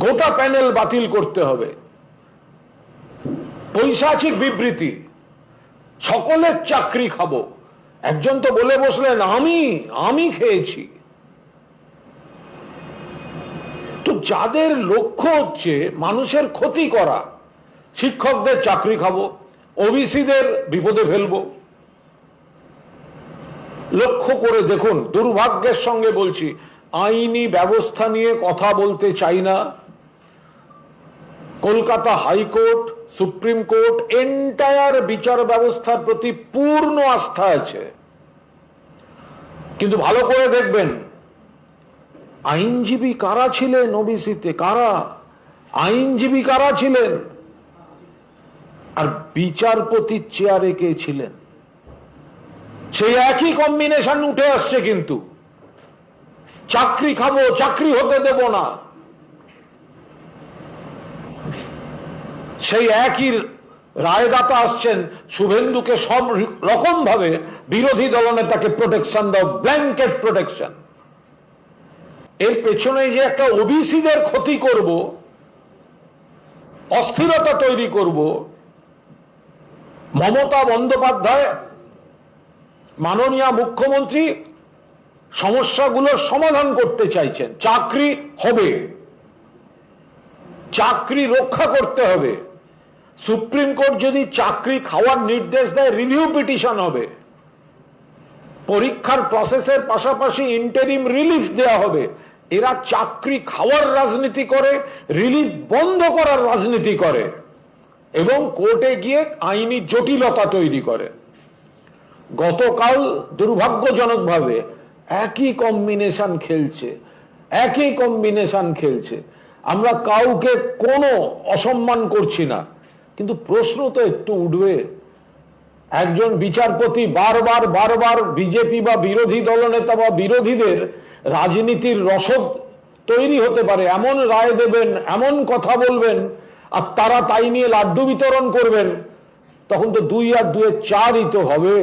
গোটা প্যানেল বাতিল করতে হবে। পৈশাচিক বিবৃতি, সকলের চাকরি খাব। একজন তো বলে বসলেন, আমি আমি খেয়েছি। তো যাদের লক্ষ্য হচ্ছে মানুষের ক্ষতি করা, শিক্ষকদের চাকরি খাব, ওবিসিদের বিপদে ফেলব। লক্ষ্য করে দেখুন, দুর্ভাগ্যের সঙ্গে বলছি, আইনি ব্যবস্থা নিয়ে কথা বলতে চাই না। Kolkata high court, supreme court entire বিচার ব্যবস্থার প্রতি পূর্ণ আস্থা আছে। কিন্তু ভালো করে দেখবেন, আইনজীবী কারা ছিলেন ওবিসিতে? কারা? আইনজীবী কারা ছিলেন? আর বিচারপতির চেয়ারে কে ছিলেন? সেই একই কম্বিনেশন উঠে আসছে কিন্তু। চাকরি খাব, চাকরি হতে দেব না। সেই একই রায়দাতা আসছেন শুভেন্দুকে সব রকম ভাবে বিরোধী দলনেতাকে প্রোটেকশন দাও ব্ল্যাঙ্কেট প্রোটেকশন এর পেছনে যে একটা ওবিসিদের ক্ষতি করব, অস্থিরতা তৈরি করব, মমতা বন্দ্যোপাধ্যায়, মাননীয় মুখ্যমন্ত্রী সমস্যাগুলোর সমাধান করতে চাইছেন। চাকরি হবে। চাকরি রক্ষা করতে হবে। সুপ্রিম কোর্ট যদি চাকরি খাওয়ার নির্দেশ দেয় রিভিউ পিটিশন হবে। পরীক্ষার প্রসেসের পাশাপাশি ইন্টারিম রিলিফ দেয়া হবে। এরা চাকরি খাওয়ার রাজনীতি করে রিলিফ বন্ধ করার রাজনীতি করে এবং কোর্টে গিয়ে আইনি জটিলতা তৈরি করে। গতকাল দুর্ভাগ্যজনকভাবে একই কম্বিনেশন খেলছে, একই কম্বিনেশন খেলছে। আমরা কাউকে কোনো অসম্মান করছি না। কিন্তু প্রশ্ন তো একটু উঠবে। একজন বিচারপতি বারবার বারবার বিজেপি বা বিরোধী দলনেতা বা বিরোধীদের রাজনীতির রসদ তৈরি হতে পারে, এমন রায় দেবেন, এমন কথা বলবেন, আর তারা তাই নিয়ে লাড্ডু বিতরণ করবেন, তখন তো দুই আর দুয়ে চারই তো হবে।